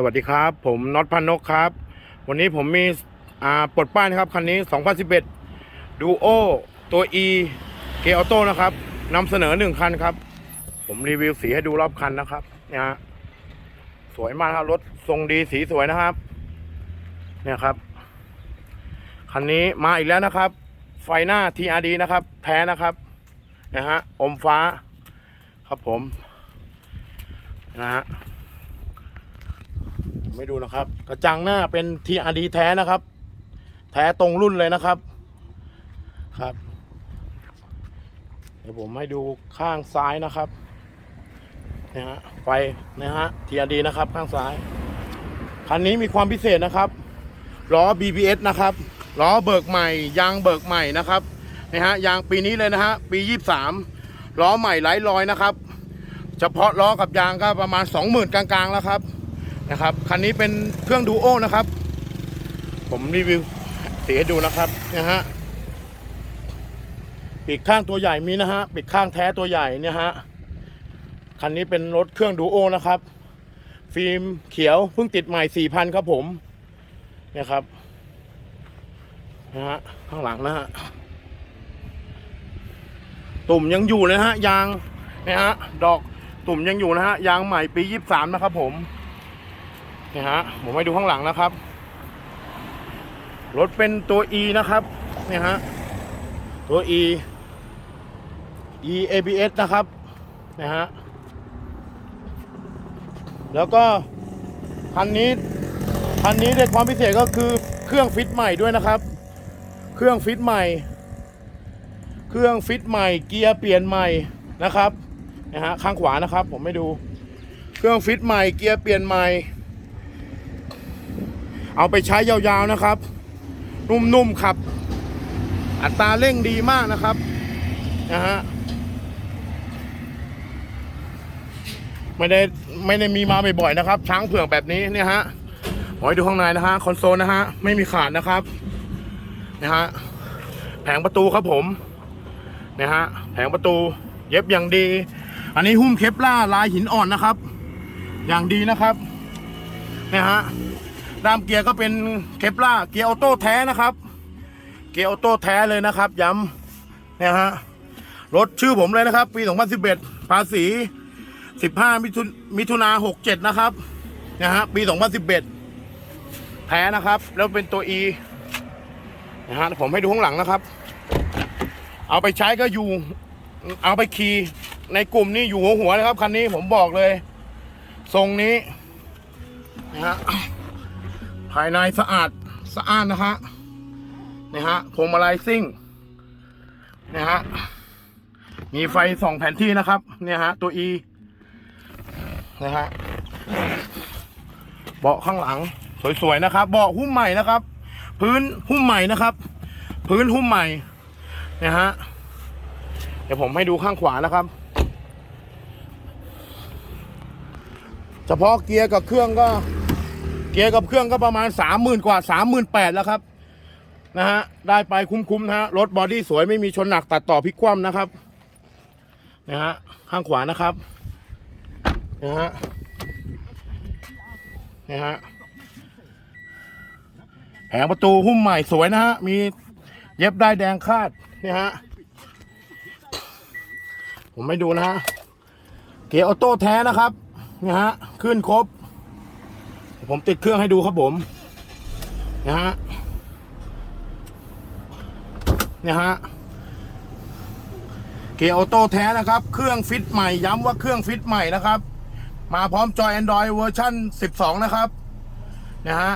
สวัสดีครับ ผมน็อตพันนกครับ วันนี้ผมมีอ่าปลดป้ายนะครับ คันนี้ 2011 ดูโอตัว E เกียร์ออโต้นะครับนำเสนอหนึ่งคันครับ ผมรีวิวสีให้ดูรอบคันนะครับเนี่ยฮะสวยมากครับรถทรงดีสีสวยนะครับ เนี่ยครับ คันนี้มาอีกแล้วนะครับ ไฟหน้า TRD นะครับ แท้นะครับนะฮะอมฟ้า ครับผม นะฮะ ไม่ดูนะครับ กระจังหน้าเป็น TRD แท้นะครับ แท้ตรงรุ่นเลยนะครับ ครับ เดี๋ยวผมให้ดูข้างซ้ายนะครับนะฮะไฟนะฮะ TRD นะครับ ข้างซ้ายคันนี้มีความพิเศษนะครับล้อ BBS นะครับล้อเบิกใหม่ ยางเบิกใหม่นะครับนะฮะยางปีนี้เลยนะฮะปี 23ล้อใหม่ไร้รอยนะครับ เฉพาะล้อกับยางก็ประมาณ 20,000กลางๆแล้วครับ นะครับคันนี้เป็นเครื่องดูโอนะครับ ผมรีวิวสีให้ดูนะครับนะฮะปีกข้างตัวใหญ่มีนะฮะปีกข้างแท้ตัวใหญ่เนี่ยฮะคันนี้เป็นรถเครื่องดูโอนะครับ ฟิล์มเขียวเพิ่งติดใหม่สี่พันครับผมเนี่ยครับนะฮะข้างหลังนะฮะตุ่มยังอยู่นะฮะยางนะฮะดอกตุ่มยังอยู่นะฮะยางใหม่ปียี่สามนะครับผม นี่ยฮะผมให้ดูข้างหลังนะครับ รถเป็นตัว E นะครับเนี่ยฮะตัว E E ABS นะครับนะฮะแล้วก็คันนี้คันนี้ในความพิเศษก็คือเครื่องฟิตใหม่ด้วยนะครับ เครื่องฟิตใหม่ เครื่องฟิตใหม่ เกียร์เปลี่ยนใหม่นะครับนะฮะข้างขวานะครับ ผมไม่ดู เครื่องฟิตใหม่เกียร์เปลี่ยนใหม่ เอาไปใช้ยาวๆนะครับ นุ่มๆขับ อัตราเร่งดีมากนะครับนะฮะไม่ได้ไม่ได้มีมาบ่อยๆนะครับ ช้างเผือกแบบนี้เนี่ยฮะขอให้ดูข้างในนะฮะคอนโซลนะฮะไม่มีขาดนะครับนะฮะแผงประตูครับผมนะฮะแผงประตูเย็บอย่างดี อันนี้หุ้มเคปล่าลายหินอ่อนนะครับ อย่างดีนะครับนะฮะ ดามเกียร์ก็เป็นเคปล่าเกียร์ออโต้แท้นะครับ เกียร์ออโต้แท้เลยนะครับ ย้ำเนี่ยฮะรถชื่อผมเลยนะครับ ปี 2011 ภาษี 15 มิถุมิถุนา67 นะครับนะฮะปี 2011 แท้นะครับ แล้วเป็นตัว E นะฮะผมให้ดูข้างหลังนะครับ เอาไปใช้ก็อยู่ เอาไปขี่ในกลุ่มนี้อยู่หัวหัวๆเลยครับ คันนี้ผมบอกเลย ทรงนี้นะฮะ ภายในสะอาดสะอ้านนะฮะนี่ฮะพวงมาลัยซิ่งนะฮะมีไฟส่องแผนที่นะครับ เนี่ยฮะ ตัว E นะฮะเบาะข้างหลัง สวยๆนะครับเบาะหุ้มใหม่นะครับ พื้นหุ้มใหม่นะครับ พื้นหุ้มใหม่นะฮะเดี๋ยวผมให้ดูข้างขวานะครับ เฉพาะเกียร์กับเครื่องก็ กียร์กับเครื่องก็ประมาณสามหมื่นกว่าสามหมื่นแปดแล้วครับนะฮะได้ไปคุ้มๆนะฮะรถบอดี้สวยไม่มีชนหนักตัดต่อพลิกคว่ำนะครับนะฮะข้างขวานะครับนะฮะนะฮะแผงประตูหุ้มใหม่สวยนะฮะมีเย็บได้แดงคาดนี่ฮะผมไม่ดูนะฮะเกียร์ออโต้แท้นะครับนะฮะขึ้นครบ ผมติดเครื่องให้ดูครับผม นะฮะเนี่ยฮะเกียร์ออโต้แท้นะครับ เครื่องฟิตใหม่ย้ำว่าเครื่องฟิตใหม่นะครับ มาพร้อมจอย Android เวอร์ชัน12 นะครับนะฮะ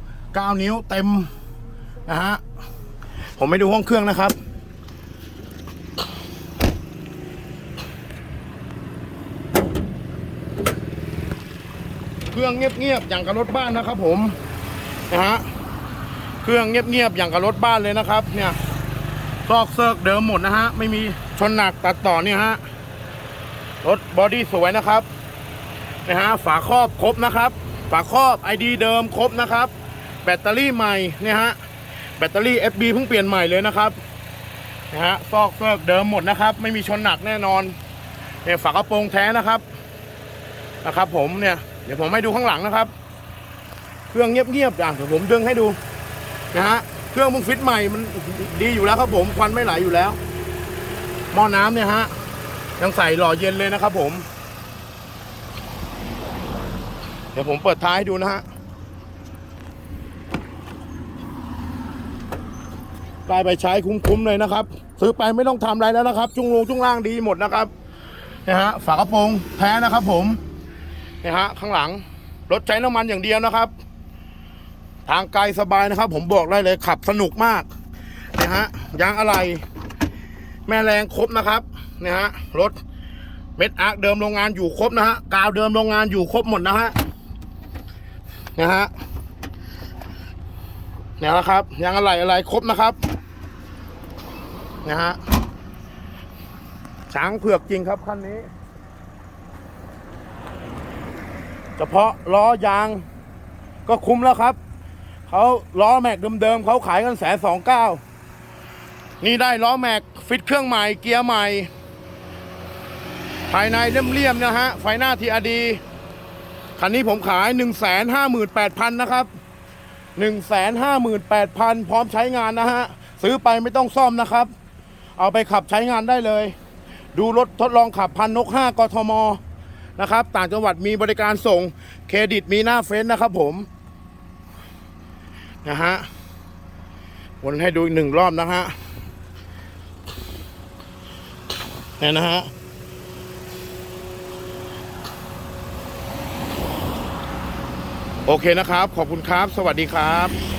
9นิ้วเต็ม นะฮะผมไม่ดูห้องเครื่องนะครับ เครื่องเงียบๆอย่างกับรถบ้านนะครับ ผมนะฮะเครื่องเงียบๆอย่างกับรถบ้านเลยนะครับ เนี่ยซอกเซิร์กเดิมหมดนะฮะไม่มีชนหนักตัดต่อเนี่ยฮะรถบอดี้สวยนะครับนะฮะฝาครอบครบนะครับ ฝาครอบไอดีเดิมครบนะครับ แบตเตอรี่ใหม่เนี่ยฮะแบตเตอรี่ FB เพิ่งเปลี่ยนใหม่เลยนะครับนะฮะซอกเซิร์กเดิมหมดนะครับ ไม่มีชนหนักแน่นอนเนี่ยฝากระโปรงแท้นะครับนะครับผมเนี่ย ดี๋ยวผมให้ดูข้างหลังนะครับ เครื่องเงียบๆอะเดี๋ยวผมดึงให้ดูนะฮะเครื่องมึงฟิตใหม่มันดีอยู่แล้วครับผมควันไม่ไหลอยู่แล้วหม้อน้ำเนี่ยฮะยังใส่หล่อเย็นเลยนะครับผม เดี๋ยวผมเปิดท้ายให้ดูนะฮะได้ไปใช้คุ้มๆเลยนะครับ ซื้อไปไม่ต้องทำอะไรแล้วนะครับ จุงลงจุงล่างดีหมดนะครับนะฮะฝากระโปรงแท้นะครับผม นะฮะข้างหลังรถใช้น้ำมันอย่างเดียวนะครับ ทางไกลสบายนะครับ ผมบอกได้เลยขับสนุกมากนะฮะยางอะไร แม่แรงครบนะครับนะฮะรถเม็ดอาร์คเดิมโรงงานอยู่ครบนะฮะกาวเดิมโรงงานอยู่ครบหมดนะฮะนะฮะเนี่ยนะครับยางอะไรอะไรครบนะครับนะฮะช้างเผือกจริงครับคันนี้ เฉพาะล้อยางก็คุ้มแล้วครับเขาล้อแม็กเดิมๆเขาขายกันแสนสองเก้านี่ได้ล้อแม็กฟิตเครื่องใหม่เกียร์ใหม่ ภายในเลี่ยมๆนะฮะ ไฟหน้าทีอดีคันนี้ผมขาย 1 5 8 0 0 0 นะครับ 1 5 8 0 0 0 พร้อมใช้งานนะฮะ ซื้อไปไม่ต้องซ่อมนะครับ เอาไปขับใช้งานได้เลย ดูรถทดลองขับพันนก 5กทม นะครับ ต่างจังหวัดมีบริการส่งเครดิตมีหน้าเฟ้นนะครับผมนะฮะวนให้ดูอีกหนึ่งรอบนะฮะเนี่ยนะฮะโอเคนะครับ ขอบคุณครับ สวัสดีครับ